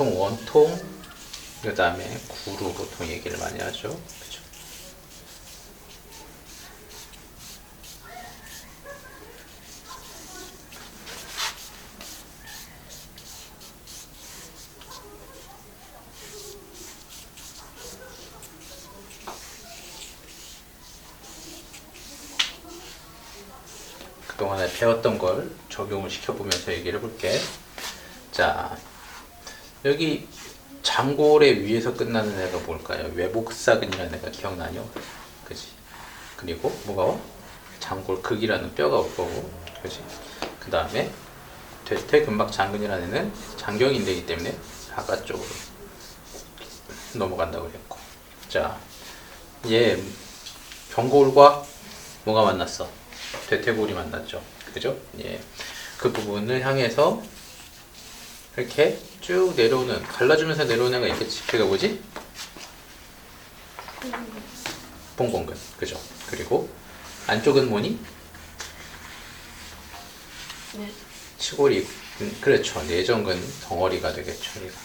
보통 원통, 그 다음에 구로 보통 얘기를 많이 하죠. 그죠? 그동안에 배웠던 걸 적용을 시켜보면서 얘기를 해볼게. 자, 여기 장골의 위에서 끝나는 애가 뭘까요? 외복사근이라는 애가 기억나요? 그지? 그리고 뭐가 와? 장골 극이라는 뼈가 올 거고, 그지? 그 다음에 대퇴근막 장근이라는 애는 장경인대이기 때문에 바깥쪽으로 넘어간다고 그랬고, 자, 얘 경골과 뭐가 만났어? 대퇴골이 만났죠. 그죠? 예. 그 부분을 향해서 이렇게 쭉 내려오는 갈라주면서 내려오는 애가 있겠지. 그게 뭐지? 봉공근. 그죠? 그리고 안쪽은 뭐니? 네. 치골이 음, 그렇죠. 내전근 덩어리가 되겠죠. 얘가.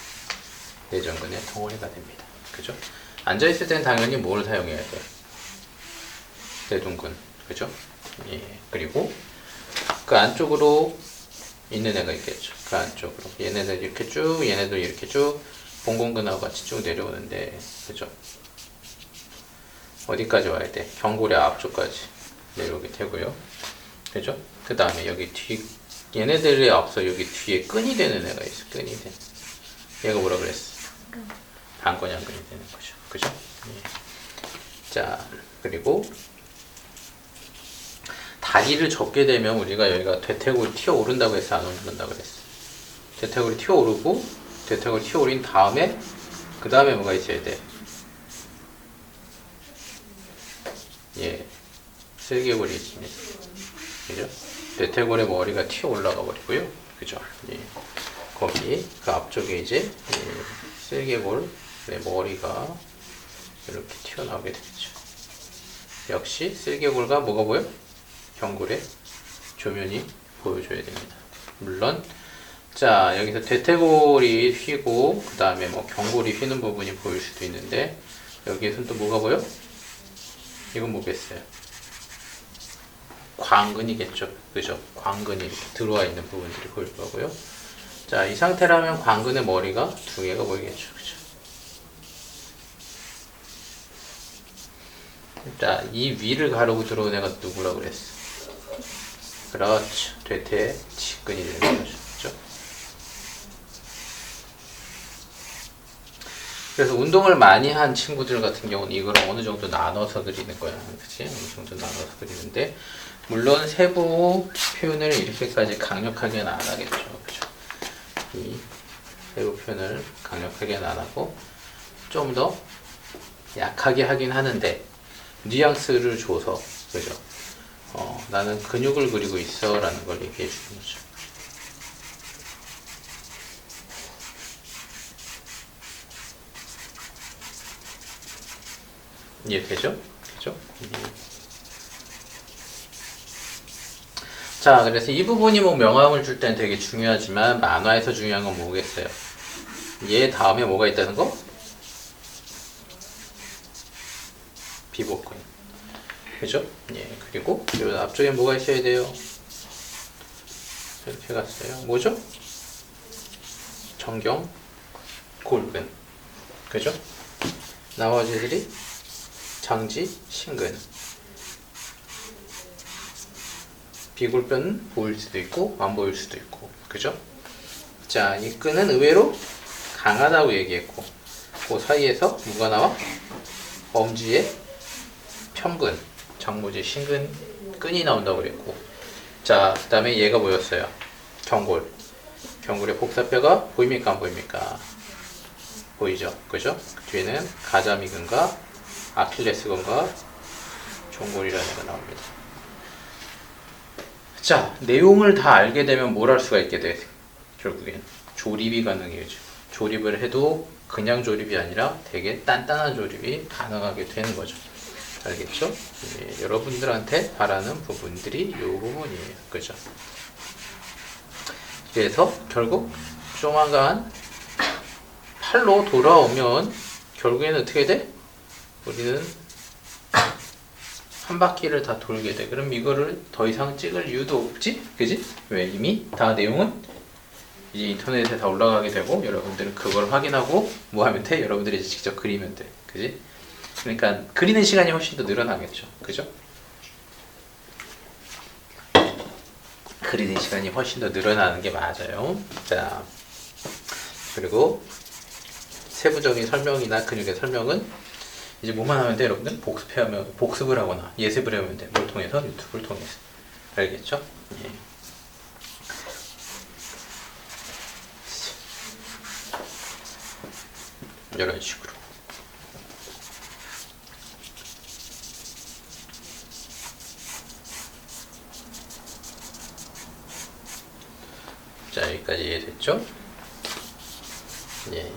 내전근의 덩어리가 됩니다. 그죠? 앉아 있을 때는 당연히 뭘 사용해야 돼? 내둔근. 그죠? 예. 그리고 그 안쪽으로 있는 애가 있겠죠. 그 안쪽으로. 얘네들 이렇게 쭉, 얘네들 이렇게 쭉 봉공근하고 같이 쭉 내려오는데, 그죠? 어디까지 와야 돼? 경골의 앞쪽까지 내려오게 되고요. 그죠? 그 다음에 여기 뒤, 얘네들의 앞서 여기 뒤에 끈이 되는 애가 있어. 끈이 돼. 얘가 뭐라 그랬어? 방건양근이 되는 거죠. 그죠? 예. 자, 그리고 다리를 접게 되면 우리가 여기가 대퇴골 튀어 오른다고 해서 안 오른다고 그랬어. 대퇴골이 튀어 오르고 대퇴골 튀어 오른 다음에 그 다음에 뭐가 있어야 돼? 예, 슬개골이 있습니다. 그죠? 대퇴골의 머리가 튀어 올라가 버리고요. 그죠? 예. 거기 그 앞쪽에 이제 예, 슬개골의 머리가 이렇게 튀어나오게 되죠. 역시 쓸개골과 뭐가 보여? 경골의 조면이 보여줘야 됩니다. 물론 자 여기서 대퇴골이 휘고 그 다음에 뭐 경골이 휘는 부분이 보일 수도 있는데 여기에서는 또 뭐가 보여? 이건 뭐겠어요? 광근이겠죠. 그죠? 광근이 이렇게 들어와 있는 부분들이 보일 거고요. 자, 이 상태라면 광근의 머리가 두 개가 보이겠죠. 그죠? 자, 이 위를 가르고 들어온 애가 누구라 그랬어? 그렇죠. 대퇴 직근이 되는 거죠. 그래서 운동을 많이 한 친구들 같은 경우는 이걸 어느 정도 나눠서 그리는 거야. 그치? 어느 정도 나눠서 그리는데, 물론 세부 표현을 이렇게까지 강력하게는 안 하겠죠. 그죠? 이 세부 표현을 강력하게는 안 하고, 좀 더 약하게 하긴 하는데, 뉘앙스를 줘서, 그죠? 어, 나는 근육을 그리고 있어. 라는 걸 얘기해 주는 거죠. 이해되죠? 그죠? 음. 자, 그래서 이 부분이 뭐 명암을 줄 때는 되게 중요하지만 만화에서 중요한 건 뭐겠어요? 얘 다음에 뭐가 있다는 거? 비복근. 그죠? 예, 그리고 요 앞쪽에 뭐가 있어야 돼요? 이렇게 갔어요. 뭐죠? 정경, 골근. 그죠? 나머지들이 장지, 신근. 비골뼈는 보일 수도 있고 안 보일 수도 있고. 그죠? 자, 이 끈은 의외로 강하다고 얘기했고 그 사이에서 뭐가 나와? 엄지의 편근, 장모지, 신근, 끈이 나온다고 그랬고 자, 그 다음에 얘가 뭐였어요? 경골. 경골의 복사뼈가 보입니까? 안 보입니까? 보이죠? 그죠? 그 뒤에는 가자미근과 아킬레스건과 종골이라는 애가 나옵니다. 자, 내용을 다 알게 되면 뭘 할 수가 있게 돼? 결국엔 조립이 가능해져. 조립을 해도 그냥 조립이 아니라 되게 단단한 조립이 가능하게 되는 거죠. 알겠죠? 예, 여러분들한테 바라는 부분들이 이 부분이에요. 그죠? 그래서 결국 조만간 8로 돌아오면 결국에는 어떻게 돼? 우리는 한 바퀴를 다 돌게 돼. 그럼 이거를 더 이상 찍을 이유도 없지? 그지? 왜? 이미 다 내용은 이제 인터넷에 다 올라가게 되고 여러분들은 그걸 확인하고 뭐 하면 돼? 여러분들이 직접 그리면 돼. 그지? 그러니까 그리는 시간이 훨씬 더 늘어나겠죠. 그죠? 그리는 시간이 훨씬 더 늘어나는 게 맞아요. 자, 그리고 세부적인 설명이나 근육의 설명은 이제 뭐만 하면 돼, 여러분들? 복습하면 복습을 하거나 예습을 하면 돼. 뭘 통해서 유튜브를 통해서 알겠죠? 예. 이런 식으로. 자, 여기까지 이해됐죠? 예.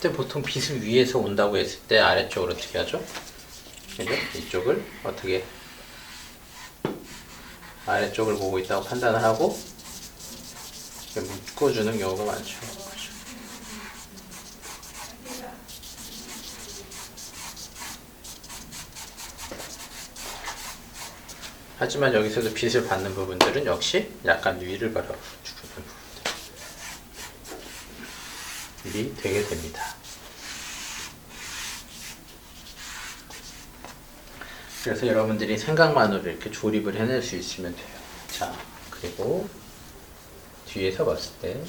근데 보통 빛을 위에서 온다고 했을 때 아래쪽을 어떻게 하죠? 그죠? 이쪽을 어떻게 아래쪽을 보고 있다고 판단을 하고 묶어주는 경우가 많죠. 하지만 여기서도 빛을 받는 부분들은 역시 약간 위를 바라주는 부분들. 일이 되게 됩니다. 그래서 여러분들이 생각만으로 이렇게 조립을 해낼 수 있으면 돼요. 자, 그리고 뒤에서 봤을 때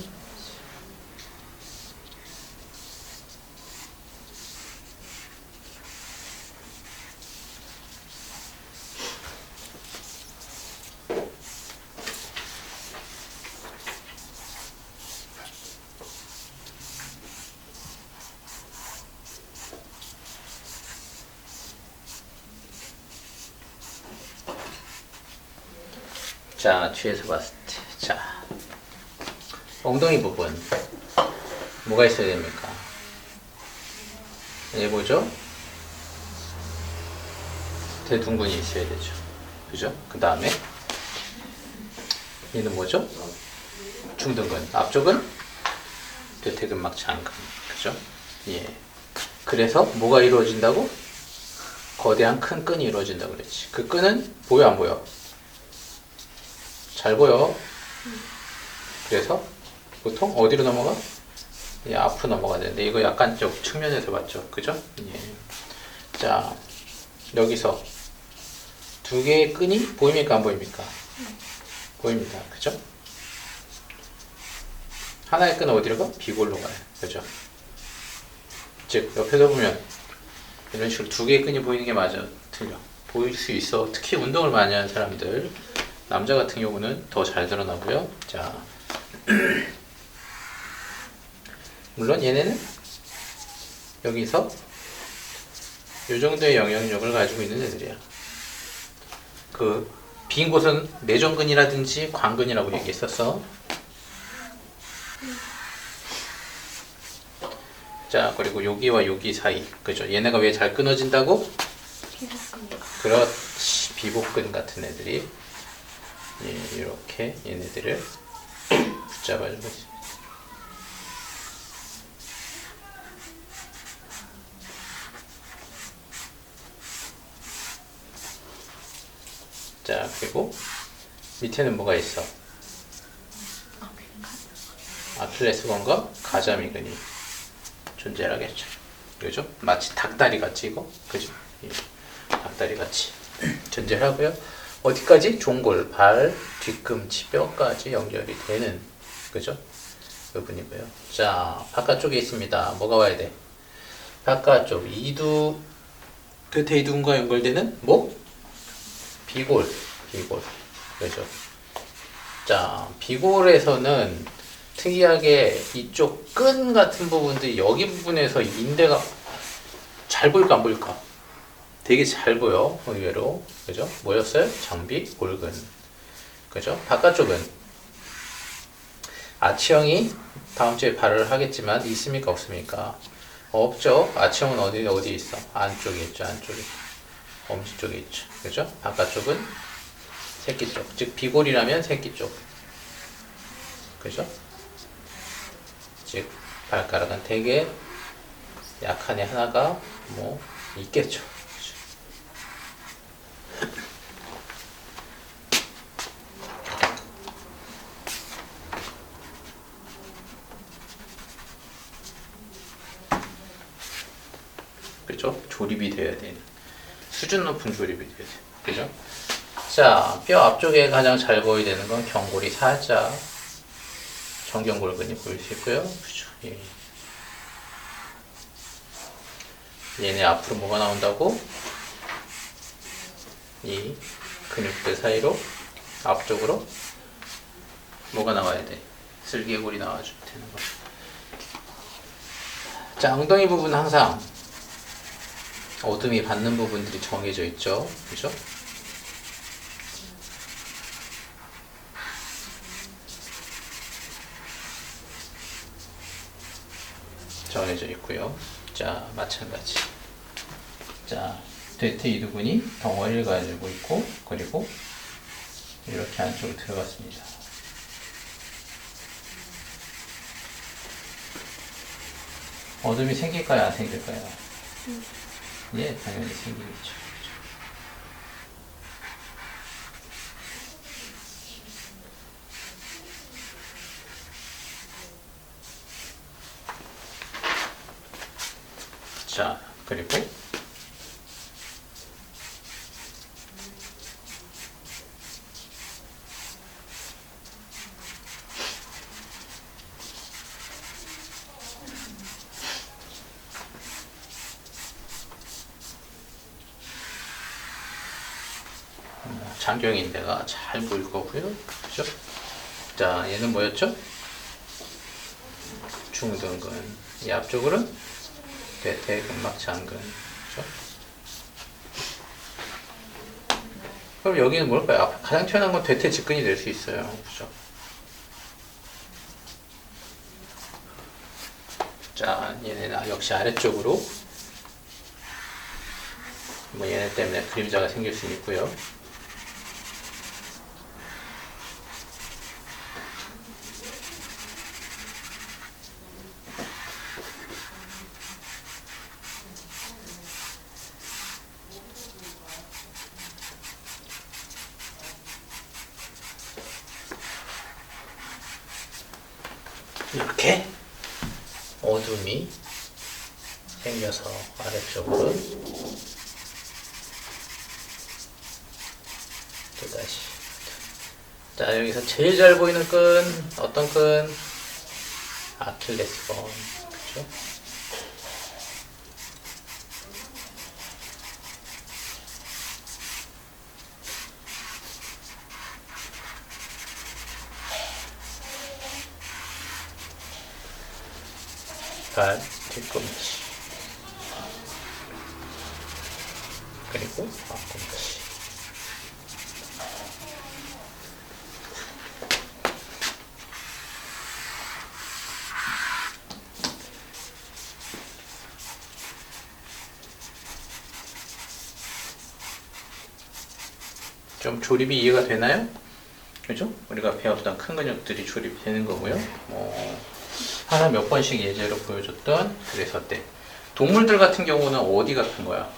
자, 뒤에서 봤을 때. 자, 엉덩이 부분. 뭐가 있어야 됩니까? 얘 뭐죠? 대둔근이 있어야 되죠. 그죠? 그 다음에 얘는 뭐죠? 중둔근. 앞쪽은 대퇴근막 장근. 그죠? 예. 그래서 뭐가 이루어진다고? 거대한 큰 끈이 이루어진다고 그랬지. 그 끈은 보여 안 보여? 잘 보여. 그래서 보통 어디로 넘어가? 예, 앞으로 넘어가야 되는데 이거 약간 좀 측면에서 봤죠, 그죠? 예. 자 여기서 두 개의 끈이 보입니까, 안 보입니까? 보입니다, 그죠? 하나의 끈은 어디로 가? 비골로 가요, 그죠? 즉 옆에서 보면 이런 식으로 두 개의 끈이 보이는 게 맞아, 틀려. 보일 수 있어. 특히 운동을 많이 하는 사람들. 남자 같은 경우는 더 잘 드러나고요. 자, 물론 얘네는 여기서 이 정도의 영향력을 가지고 있는 애들이야. 그 빈 곳은 내전근이라든지 관근이라고 얘기했었어. 자, 그리고 여기와 여기 사이, 그죠? 얘네가 왜 잘 끊어진다고? 그렇지, 비복근 같은 애들이 예, 이렇게 얘네들을 붙잡아주고 있습니다. 자, 그리고 밑에는 뭐가 있어? 아킬레스 건과 가자미근이 존재하겠죠. 그죠? 마치 닭다리 같이 이거, 그죠? 예, 닭다리 같이 존재하고요. 어디까지? 종골, 발, 뒤꿈치, 뼈까지 연결이 되는 그죠? 부분이고요. 자, 바깥쪽에 있습니다. 뭐가 와야 돼? 바깥쪽 이두 끝에 이두근과 연결되는 뭐? 비골, 비골, 그죠? 자, 비골에서는 특이하게 이쪽 끈 같은 부분들이 여기 부분에서 인대가 잘 보일까 안 보일까? 되게 잘 보여 의외로 그죠? 뭐였어요? 장비 골근 그죠? 바깥쪽은 아치형이 다음 주에 발을 하겠지만 있습니까 없습니까? 없죠. 아치형은 어디 어디 있어? 안쪽에 있죠. 안쪽에 엄지 쪽에 있죠. 그죠? 바깥쪽은 새끼 쪽. 즉 비골이라면 새끼 쪽. 그죠? 즉 발가락은 되게 약한 애 하나가 뭐 있겠죠. 조립이 돼야 되는 수준 높은 조립이 돼야 돼. 그죠? 자, 뼈 앞쪽에 가장 잘 보여야 되는 건 경골이 살짝 정경골근이 보일 수 있고요. 그죠? 예. 얘네 앞으로 뭐가 나온다고? 이 근육들 사이로 앞쪽으로 뭐가 나와야 돼? 슬개골이 나와주면 되는 거죠. 자, 엉덩이 부분 항상 어둠이 받는 부분들이 정해져 있죠. 그죠? 정해져 있고요. 자, 마찬가지. 자, 대퇴 이두근이 덩어리를 가지고 있고, 그리고 이렇게 안쪽으로 들어갔습니다. 어둠이 생길까요? 안 생길까요? 예, 당연히 생기겠죠. 자, 그리고 장경인대가 잘 보일 거고요. 그죠? 자, 얘는 뭐였죠? 중등근. 이 앞쪽으로는 대퇴근막 장근. 그죠? 그럼 여기는 뭘까요? 앞- 가장 튀어나온 건 대퇴 직근이 될 수 있어요. 그죠? 자, 아- 역시 아래쪽으로 뭐 얘네 때문에 그림자가 생길 수 있고요. 이렇게 어둠이 생겨서 아래쪽으로 또다시 자 여기서 제일 잘 보이는 끈 어떤 끈? 아킬레스건. 그죠? 발 뒤꿈치. 그리고 앞꿈치 좀 조립이 이해가 되나요? 그죠? 우리가 배웠던 큰 근육들이 조립되는 거고요. 뭐 하나 몇 번씩 예제로 보여줬던 그래서 때 동물들 같은 경우는 어디가 큰 거야?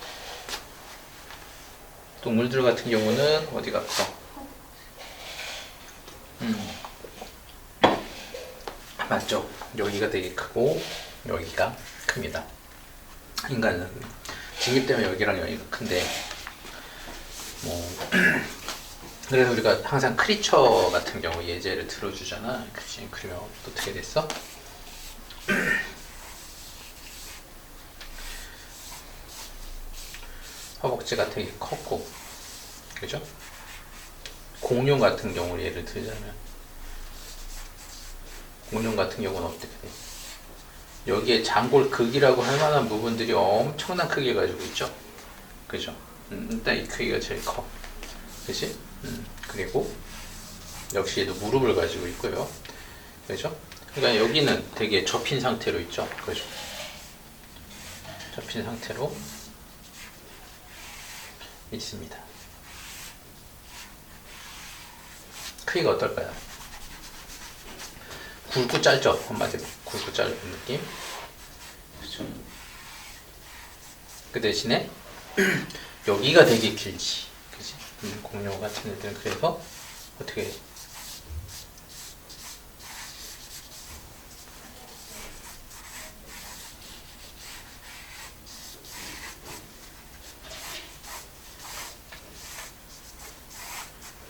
동물들 같은 경우는 어디가 커? 음. 맞죠? 여기가 되게 크고 여기가 큽니다. 인간은 직립 때문에 여기랑 여기가 큰데 뭐 그래서 우리가 항상 크리처 같은 경우 예제를 들어주잖아. 그치? 그러면 어떻게 됐어? 허벅지 같은 게 컸고, 그죠? 공룡 같은 경우 예를 들자면, 공룡 같은 경우는 어떻게 돼? 여기에 장골 극이라고 할 만한 부분들이 엄청난 크기를 가지고 있죠. 그죠? 음, 일단 이 크기가 제일 커. 그지? 음, 그리고 역시 얘도 무릎을 가지고 있고요. 그죠? 그러니까 여기는 되게 접힌 상태로 있죠. 그죠? 접힌 상태로 있습니다. 크기가 어떨까요? 굵고 짧죠? 한마디로 굵고 짧은 느낌. 그죠? 그 대신에 여기가 되게 길지. 그지? 음, 공룡 같은 애들은 그래서 어떻게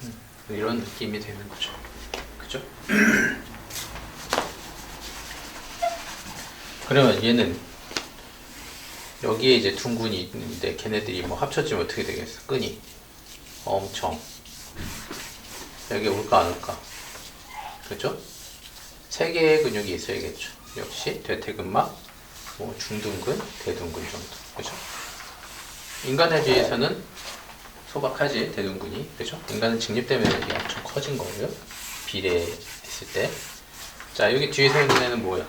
음, 이런 느낌이 되는 거죠. 그죠? 그러면 얘는 여기에 이제 둥근이 있는데 걔네들이 뭐 합쳐지면 어떻게 되겠어? 끈이 엄청 여기 올까 안 올까? 그죠? 세 개의 근육이 있어야겠죠. 역시 대퇴근막, 뭐 중둔근, 대둔근 정도. 그죠? 인간에 비해서는 소박하지 대둔근이 그죠? 인간은 직립 때문에 이게 엄청 커진 거고요. 비례했을 때. 자 여기 뒤에 서 있는 애는 뭐야?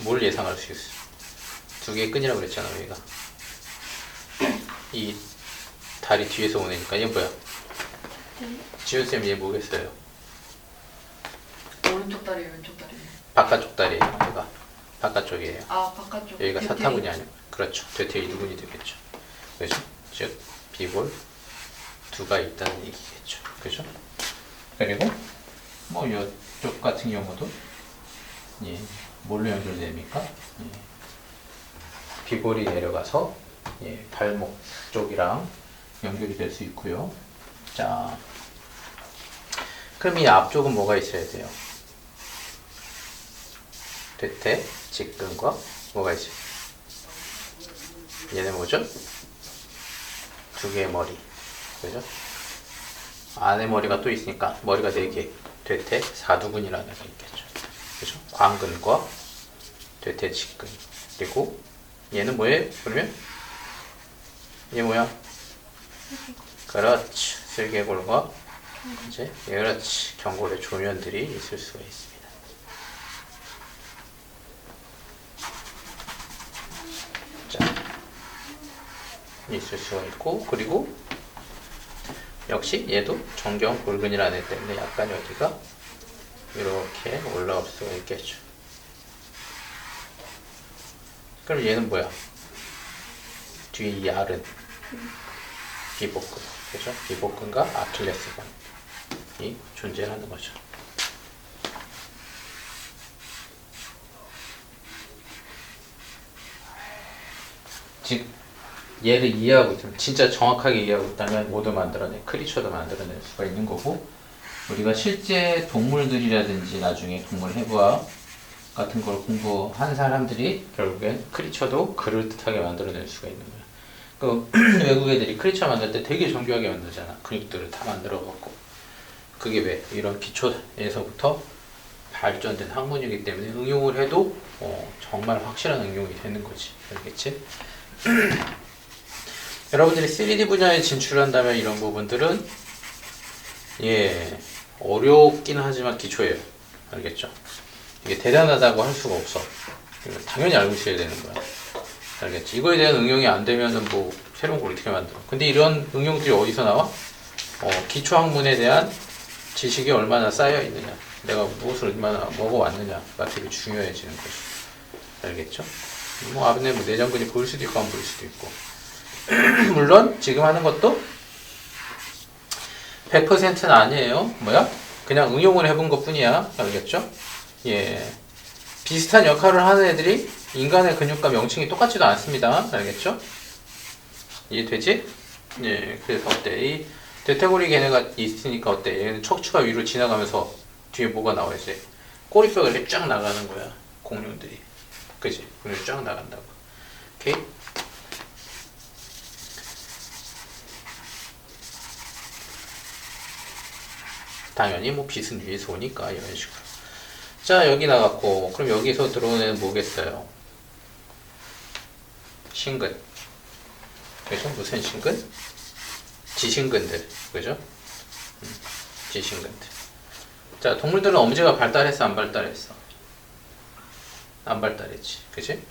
뭘 예상할 수 있어? 두 개의 끈이라고 그랬잖아 여기가. 이 다리 뒤에서 오니까 얘 뭐야? 지훈 쌤얘 뭐겠어요? 오른쪽 다리 왼쪽 다리 바깥쪽 다리예요. 얘가 바깥쪽이에요. 아 바깥쪽 여기가 대퇴. 사타구니 아니야? 그렇죠. 대퇴 이 두근이 되겠죠. 그죠? 즉 비골 두가 있다는 얘기겠죠. 그죠? 그리고 뭐 이쪽 같은 경우도 예, 뭘로 연결됩니까? 예, 비골이 내려가서 예, 발목 쪽이랑 연결이 될 수 있고요. 자, 그럼 이 앞쪽은 뭐가 있어야 돼요? 대퇴, 직근과 뭐가 있어요? 얘네 뭐죠? 두 개의 머리. 그죠? 안에 머리가 또 있으니까 머리가 네 개. 대퇴, 사두근이라는 게 있겠죠. 그죠? 광근과 대퇴, 직근. 그리고 얘는 뭐예요? 그러면? 얘 뭐야? 그렇지. 슬개골과 이제 그렇지. 경골의 조면들이 있을 수가 있습니다. 자, 있을 수가 있고 그리고 역시 얘도 정경 골근이라는 애 때문에 약간 여기가 이렇게 올라올 수가 있겠죠. 그럼 얘는 뭐야? 뒤에 이 알은 비복근, 그죠? 비복근과 아킬레스건이 존재하는 거죠. 즉 얘를 이해하고 있으면 진짜 정확하게 이해하고 있다면 모두 만들어내 크리처도 만들어낼 수가 있는 거고 우리가 실제 동물들이라든지 나중에 동물 해부학 같은 걸 공부한 사람들이 결국엔 크리처도 그럴듯하게 만들어낼 수가 있는 거야. 그 외국 애들이 크리처 만들 때 되게 정교하게 만들잖아. 근육들을 다 만들어 갖고 그게 왜 이런 기초에서부터 발전된 학문이기 때문에 응용을 해도 어, 정말 확실한 응용이 되는 거지. 알겠지? 여러분들이 3D 분야에 진출한다면 이런 부분들은 예 어렵긴 하지만 기초예요. 알겠죠? 이게 대단하다고 할 수가 없어. 당연히 알고 있어야 되는 거야. 알겠지? 이거에 대한 응용이 안 되면은 뭐 새로운 걸 어떻게 만들어? 근데 이런 응용들이 어디서 나와? 어, 기초 학문에 대한 지식이 얼마나 쌓여 있느냐, 내가 무엇을 얼마나 먹어왔느냐가 되게 중요해지는 거죠. 알겠죠? 뭐 앞에 뭐 내장근이 보일 수도 있고 안 보일 수도 있고. 물론 지금 하는 것도 100%는 아니에요. 뭐야? 그냥 응용을 해본 것 뿐이야. 알겠죠? 예. 비슷한 역할을 하는 애들이 인간의 근육과 명칭이 똑같지도 않습니다. 알겠죠? 이해되지? 예. 그래서 어때? 이 대퇴고리 걔네가 있으니까 어때? 얘는 척추가 위로 지나가면서 뒤에 뭐가 나와 이제 꼬리뼈가 이렇게 쫙 나가는 거야 공룡들이 그지? 공룡 쫙 나간다고 오케이? 당연히 뭐 빛은 위에서 오니까 이런 식으로 자 여기 나갔고 그럼 여기서 들어오는 뭐겠어요? 신근 그죠? 무슨 신근? 지신근들 그죠? 음, 지신근들 자 동물들은 엄지가 발달했어 안 발달했어? 안 발달했지 그지?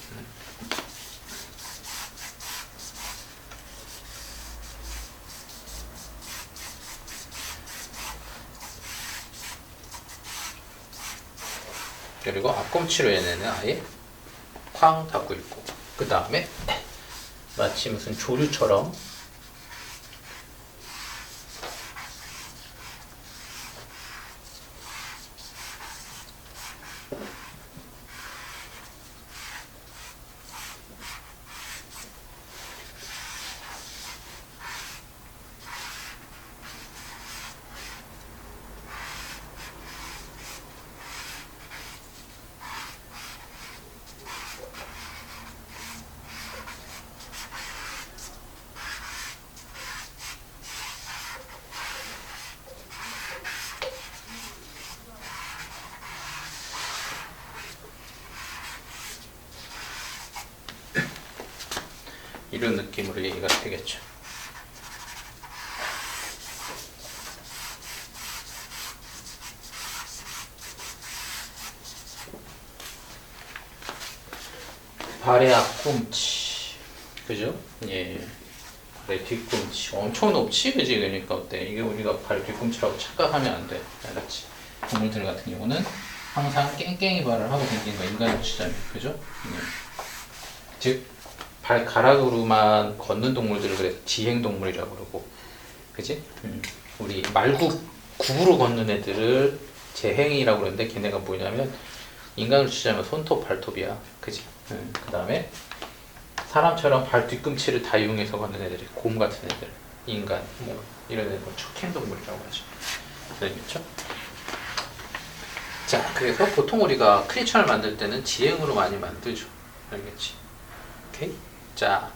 그리고 앞꿈치로 얘네는 아예 쾅 닫고 있고 그 다음에 마치 무슨 조류처럼 이런 느낌으로 얘기가 되겠죠. 발의 앞꿈치, 그죠? 예. 발의 뒤꿈치 엄청 높지, 그지? 그러니까 어때? 이게 우리가 발 뒤꿈치라고 착각하면 안 돼, 알았지? 동물들 같은 경우는 항상 깽깽이 발을 하고 다니는 거 인간의 지점이, 그죠? 예. 즉 발가락으로만 걷는 동물들을 그래서 지행동물이라고 그러고 그지? 음. 우리 말구 굽으로 걷는 애들을 제행이라고 그러는데 걔네가 뭐냐면 인간으로 치자면 손톱 발톱이야 그지? 음. 그 다음에 사람처럼 발 뒤꿈치를 다 이용해서 걷는 애들이 곰 같은 애들 인간 뭐 이런 애들 척행 동물이라고 하죠 알겠죠? 자 그래서 보통 우리가 크리처를 만들 때는 지행으로 많이 만들죠 알겠지? 오케이? 자,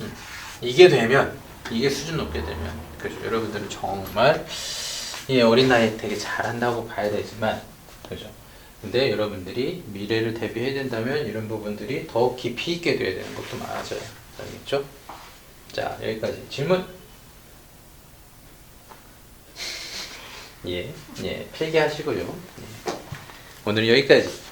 음, 이게 되면 이게 수준 높게 되면 그죠? 여러분들은 정말 이 어린 나이에 되게 잘한다고 봐야 되지만 그죠? 근데 여러분들이 미래를 대비해야 된다면 이런 부분들이 더 깊이 있게 돼야 되는 것도 맞아요. 알겠죠? 자, 여기까지 질문. 예, 예, 필기하시고요. 예. 오늘 여기까지.